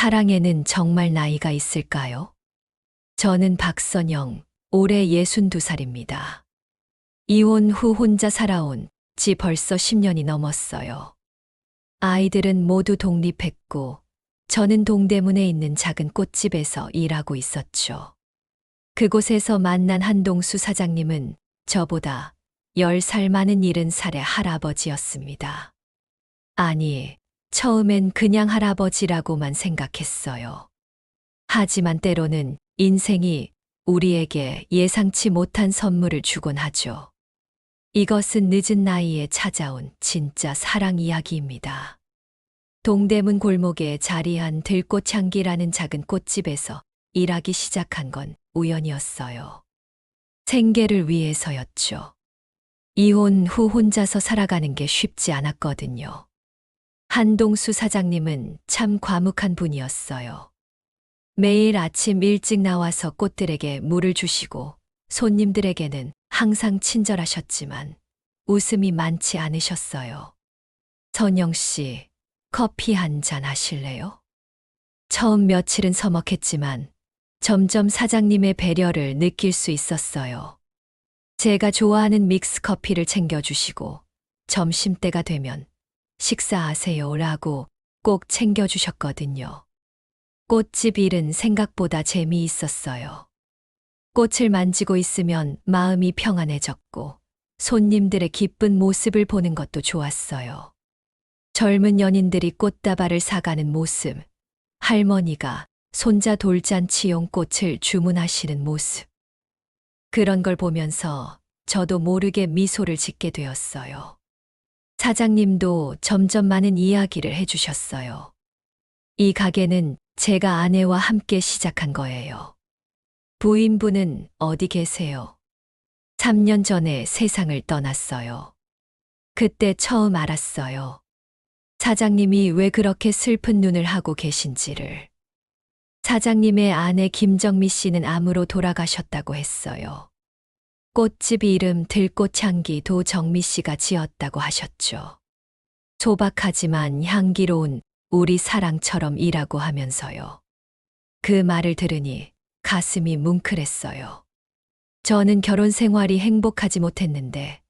사랑에는 정말 나이가 있을까요? 저는 박선영, 올해 62살입니다. 이혼 후 혼자 살아온 지 벌써 10년이 넘었어요. 아이들은 모두 독립했고, 저는 동대문에 있는 작은 꽃집에서 일하고 있었죠. 그곳에서 만난 한동수 사장님은 저보다 10살 많은 70살의 할아버지였습니다. 아니, 처음엔 그냥 할아버지라고만 생각했어요. 하지만 때로는 인생이 우리에게 예상치 못한 선물을 주곤 하죠. 이것은 늦은 나이에 찾아온 진짜 사랑 이야기입니다. 동대문 골목에 자리한 들꽃향기라는 작은 꽃집에서 일하기 시작한 건 우연이었어요. 생계를 위해서였죠. 이혼 후 혼자서 살아가는 게 쉽지 않았거든요. 한동수 사장님은 참 과묵한 분이었어요. 매일 아침 일찍 나와서 꽃들에게 물을 주시고 손님들에게는 항상 친절하셨지만 웃음이 많지 않으셨어요. 선영 씨, 커피 한 잔 하실래요? 처음 며칠은 서먹했지만 점점 사장님의 배려를 느낄 수 있었어요. 제가 좋아하는 믹스 커피를 챙겨주시고 점심때가 되면 식사하세요 라고 꼭 챙겨주셨거든요. 꽃집 일은 생각보다 재미있었어요. 꽃을 만지고 있으면 마음이 평안해졌고 손님들의 기쁜 모습을 보는 것도 좋았어요. 젊은 연인들이 꽃다발을 사가는 모습, 할머니가 손자 돌잔치용 꽃을 주문하시는 모습. 그런 걸 보면서 저도 모르게 미소를 짓게 되었어요. 사장님도 점점 많은 이야기를 해주셨어요. 이 가게는 제가 아내와 함께 시작한 거예요. 부인분은 어디 계세요? 3년 전에 세상을 떠났어요. 그때 처음 알았어요. 사장님이 왜 그렇게 슬픈 눈을 하고 계신지를. 사장님의 아내 김정미 씨는 암으로 돌아가셨다고 했어요. 꽃집 이름 들꽃향기 도정미 씨가 지었다고 하셨죠. 소박하지만 향기로운 우리 사랑처럼 일하고 하면서요. 그 말을 들으니 가슴이 뭉클했어요. 저는 결혼 생활이 행복하지 못했는데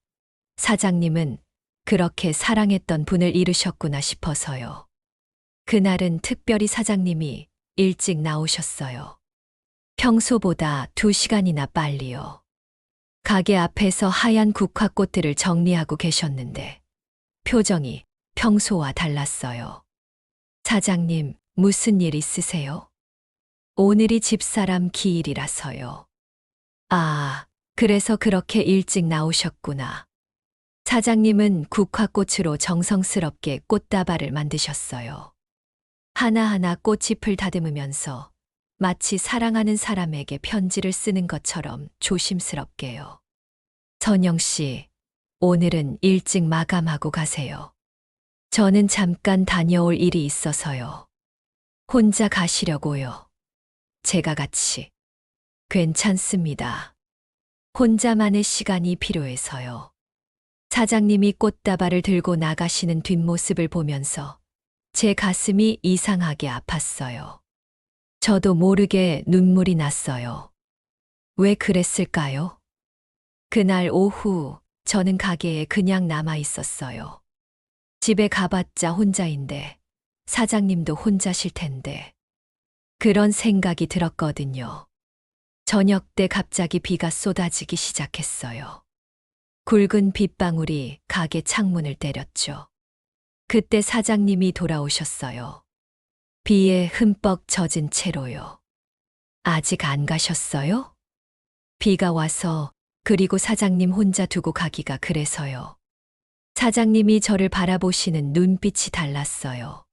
사장님은 그렇게 사랑했던 분을 잃으셨구나 싶어서요. 그날은 특별히 사장님이 일찍 나오셨어요. 평소보다 두 시간이나 빨리요. 가게 앞에서 하얀 국화꽃들을 정리하고 계셨는데 표정이 평소와 달랐어요. 사장님, 무슨 일 있으세요? 오늘이 집사람 기일이라서요. 아, 그래서 그렇게 일찍 나오셨구나. 사장님은 국화꽃으로 정성스럽게 꽃다발을 만드셨어요. 하나하나 꽃잎을 다듬으면서 마치 사랑하는 사람에게 편지를 쓰는 것처럼 조심스럽게요. 선영 씨, 오늘은 일찍 마감하고 가세요. 저는 잠깐 다녀올 일이 있어서요. 혼자 가시려고요. 제가 같이. 괜찮습니다. 혼자만의 시간이 필요해서요. 사장님이 꽃다발을 들고 나가시는 뒷모습을 보면서 제 가슴이 이상하게 아팠어요. 저도 모르게 눈물이 났어요. 왜 그랬을까요? 그날 오후 저는 가게에 그냥 남아 있었어요. 집에 가봤자 혼자인데 사장님도 혼자실 텐데. 그런 생각이 들었거든요. 저녁 때 갑자기 비가 쏟아지기 시작했어요. 굵은 빗방울이 가게 창문을 때렸죠. 그때 사장님이 돌아오셨어요. 비에 흠뻑 젖은 채로요. 아직 안 가셨어요? 비가 와서 그리고 사장님 혼자 두고 가기가 그래서요. 사장님이 저를 바라보시는 눈빛이 달랐어요.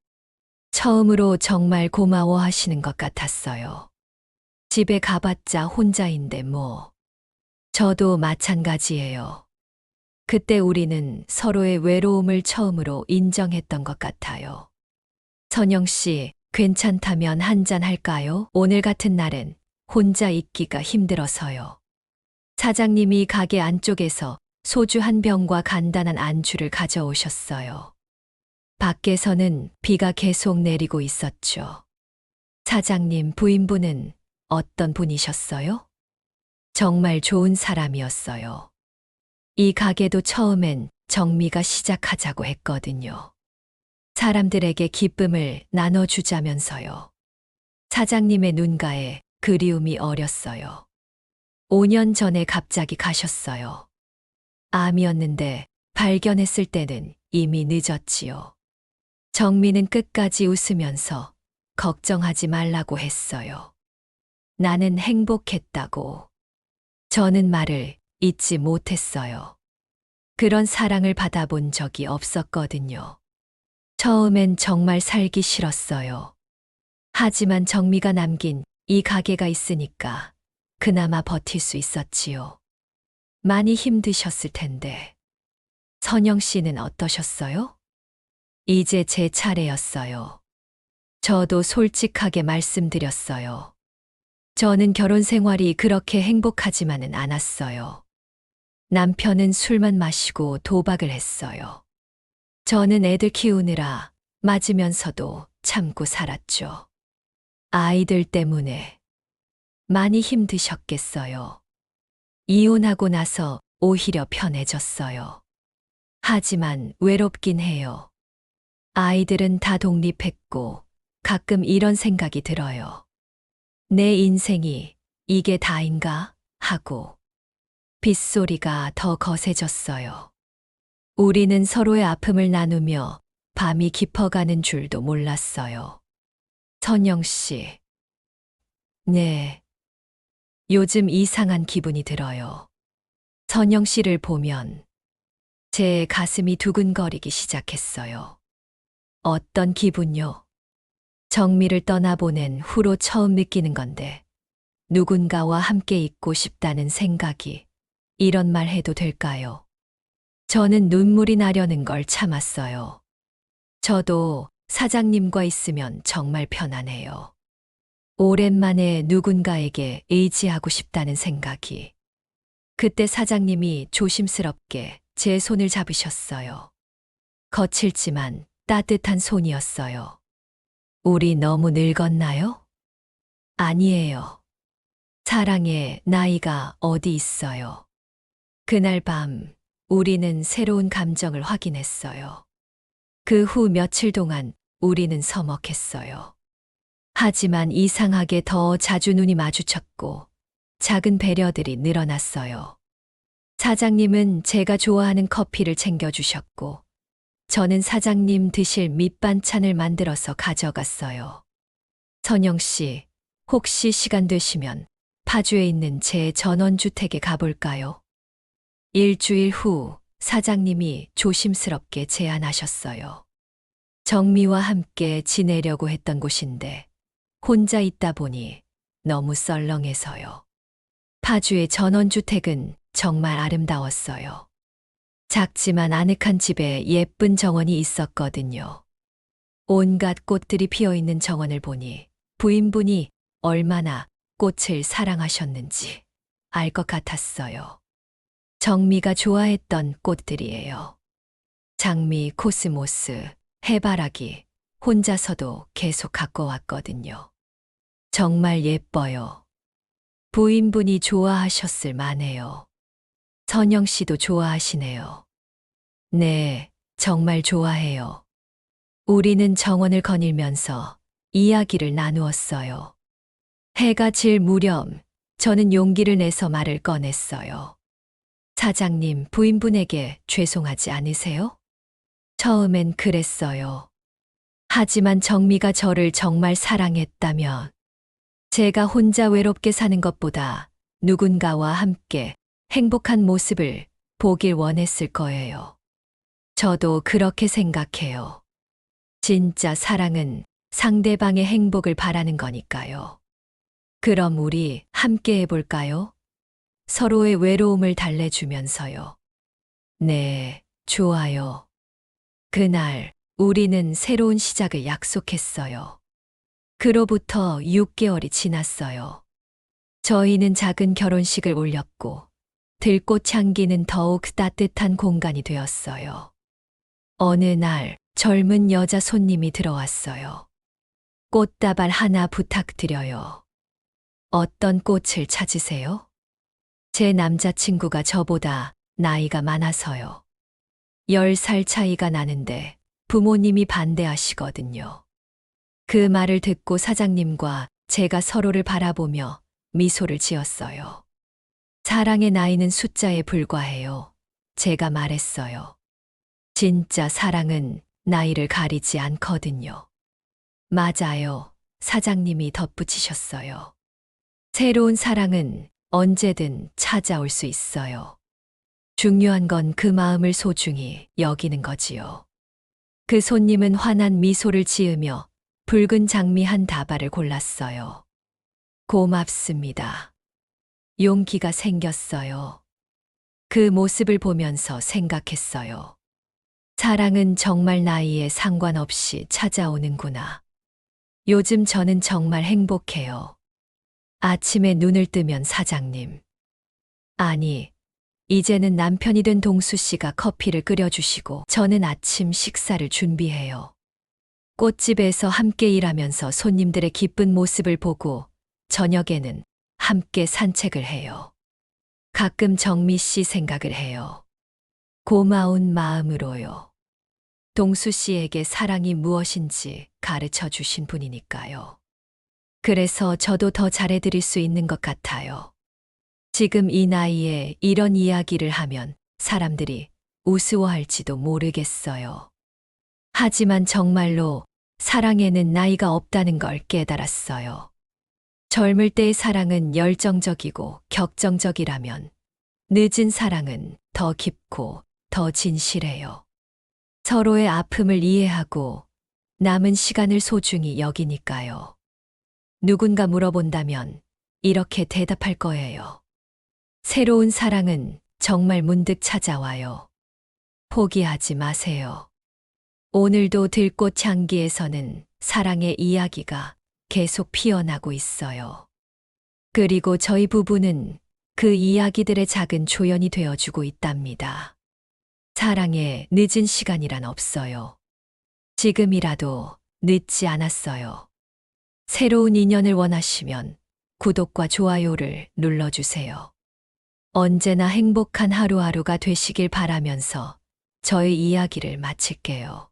처음으로 정말 고마워 하시는 것 같았어요. 집에 가봤자 혼자인데 뭐. 저도 마찬가지예요. 그때 우리는 서로의 외로움을 처음으로 인정했던 것 같아요. 선영 씨, 괜찮다면 한잔 할까요? 오늘 같은 날엔 혼자 있기가 힘들어서요. 사장님이 가게 안쪽에서 소주 한 병과 간단한 안주를 가져오셨어요. 밖에서는 비가 계속 내리고 있었죠. 사장님 부인분은 어떤 분이셨어요? 정말 좋은 사람이었어요. 이 가게도 처음엔 정미가 시작하자고 했거든요. 사람들에게 기쁨을 나눠주자면서요. 사장님의 눈가에 그리움이 어렸어요. 5년 전에 갑자기 가셨어요. 암이었는데 발견했을 때는 이미 늦었지요. 정미는 끝까지 웃으면서 걱정하지 말라고 했어요. 나는 행복했다고. 저는 말을 잊지 못했어요. 그런 사랑을 받아본 적이 없었거든요. 처음엔 정말 살기 싫었어요. 하지만 정미가 남긴 이 가게가 있으니까 그나마 버틸 수 있었지요. 많이 힘드셨을 텐데. 선영 씨는 어떠셨어요? 이제 제 차례였어요. 저도 솔직하게 말씀드렸어요. 저는 결혼 생활이 그렇게 행복하지만은 않았어요. 남편은 술만 마시고 도박을 했어요. 저는 애들 키우느라 맞으면서도 참고 살았죠. 아이들 때문에 많이 힘드셨겠어요. 이혼하고 나서 오히려 편해졌어요. 하지만 외롭긴 해요. 아이들은 다 독립했고 가끔 이런 생각이 들어요. 내 인생이 이게 다인가? 하고 빗소리가 더 거세졌어요. 우리는 서로의 아픔을 나누며 밤이 깊어가는 줄도 몰랐어요. 선영 씨. 네. 요즘 이상한 기분이 들어요. 선영 씨를 보면 제 가슴이 두근거리기 시작했어요. 어떤 기분요? 정미를 떠나보낸 후로 처음 느끼는 건데, 누군가와 함께 있고 싶다는 생각이 이런 말 해도 될까요? 저는 눈물이 나려는 걸 참았어요. 저도 사장님과 있으면 정말 편안해요. 오랜만에 누군가에게 의지하고 싶다는 생각이. 그때 사장님이 조심스럽게 제 손을 잡으셨어요. 거칠지만 따뜻한 손이었어요. 우리 너무 늙었나요? 아니에요. 사랑의 나이가 어디 있어요. 그날 밤 우리는 새로운 감정을 확인했어요. 그 후 며칠 동안 우리는 서먹했어요. 하지만 이상하게 더 자주 눈이 마주쳤고 작은 배려들이 늘어났어요. 사장님은 제가 좋아하는 커피를 챙겨주셨고 저는 사장님 드실 밑반찬을 만들어서 가져갔어요. 선영 씨, 혹시 시간 되시면 파주에 있는 제 전원주택에 가볼까요? 일주일 후 사장님이 조심스럽게 제안하셨어요. 정미와 함께 지내려고 했던 곳인데 혼자 있다 보니 너무 썰렁해서요. 파주의 전원주택은 정말 아름다웠어요. 작지만 아늑한 집에 예쁜 정원이 있었거든요. 온갖 꽃들이 피어 있는 정원을 보니 부인분이 얼마나 꽃을 사랑하셨는지 알 것 같았어요. 정미가 좋아했던 꽃들이에요. 장미, 코스모스, 해바라기, 혼자서도 계속 갖고 왔거든요. 정말 예뻐요. 부인분이 좋아하셨을 만해요. 선영 씨도 좋아하시네요. 네, 정말 좋아해요. 우리는 정원을 거닐면서 이야기를 나누었어요. 해가 질 무렵 저는 용기를 내서 말을 꺼냈어요. 사장님, 부인분에게 죄송하지 않으세요? 처음엔 그랬어요. 하지만 정미가 저를 정말 사랑했다면 제가 혼자 외롭게 사는 것보다 누군가와 함께 행복한 모습을 보길 원했을 거예요. 저도 그렇게 생각해요. 진짜 사랑은 상대방의 행복을 바라는 거니까요. 그럼 우리 함께 해볼까요? 서로의 외로움을 달래주면서요. 네, 좋아요. 그날 우리는 새로운 시작을 약속했어요. 그로부터 6개월이 지났어요. 저희는 작은 결혼식을 올렸고 들꽃 향기는 더욱 따뜻한 공간이 되었어요. 어느 날 젊은 여자 손님이 들어왔어요. 꽃다발 하나 부탁드려요. 어떤 꽃을 찾으세요? 제 남자친구가 저보다 나이가 많아서요. 10살 차이가 나는데 부모님이 반대하시거든요. 그 말을 듣고 사장님과 제가 서로를 바라보며 미소를 지었어요. 사랑의 나이는 숫자에 불과해요. 제가 말했어요. 진짜 사랑은 나이를 가리지 않거든요. 맞아요. 사장님이 덧붙이셨어요. 새로운 사랑은 언제든 찾아올 수 있어요. 중요한 건 그 마음을 소중히 여기는 거지요. 그 손님은 환한 미소를 지으며 붉은 장미 한 다발을 골랐어요. 고맙습니다. 용기가 생겼어요. 그 모습을 보면서 생각했어요. 사랑은 정말 나이에 상관없이 찾아오는구나. 요즘 저는 정말 행복해요. 아침에 눈을 뜨면 사장님. 아니, 이제는 남편이 된 동수 씨가 커피를 끓여주시고 저는 아침 식사를 준비해요. 꽃집에서 함께 일하면서 손님들의 기쁜 모습을 보고 저녁에는 함께 산책을 해요. 가끔 정미 씨 생각을 해요. 고마운 마음으로요. 동수 씨에게 사랑이 무엇인지 가르쳐 주신 분이니까요. 그래서 저도 더 잘해드릴 수 있는 것 같아요. 지금 이 나이에 이런 이야기를 하면 사람들이 우스워할지도 모르겠어요. 하지만 정말로 사랑에는 나이가 없다는 걸 깨달았어요. 젊을 때의 사랑은 열정적이고 격정적이라면 늦은 사랑은 더 깊고 더 진실해요. 서로의 아픔을 이해하고 남은 시간을 소중히 여기니까요. 누군가 물어본다면 이렇게 대답할 거예요. 새로운 사랑은 정말 문득 찾아와요. 포기하지 마세요. 오늘도 들꽃 향기에서는 사랑의 이야기가 계속 피어나고 있어요. 그리고 저희 부부는 그 이야기들의 작은 조연이 되어주고 있답니다. 사랑에 늦은 시간이란 없어요. 지금이라도 늦지 않았어요. 새로운 인연을 원하시면 구독과 좋아요를 눌러주세요. 언제나 행복한 하루하루가 되시길 바라면서 저의 이야기를 마칠게요.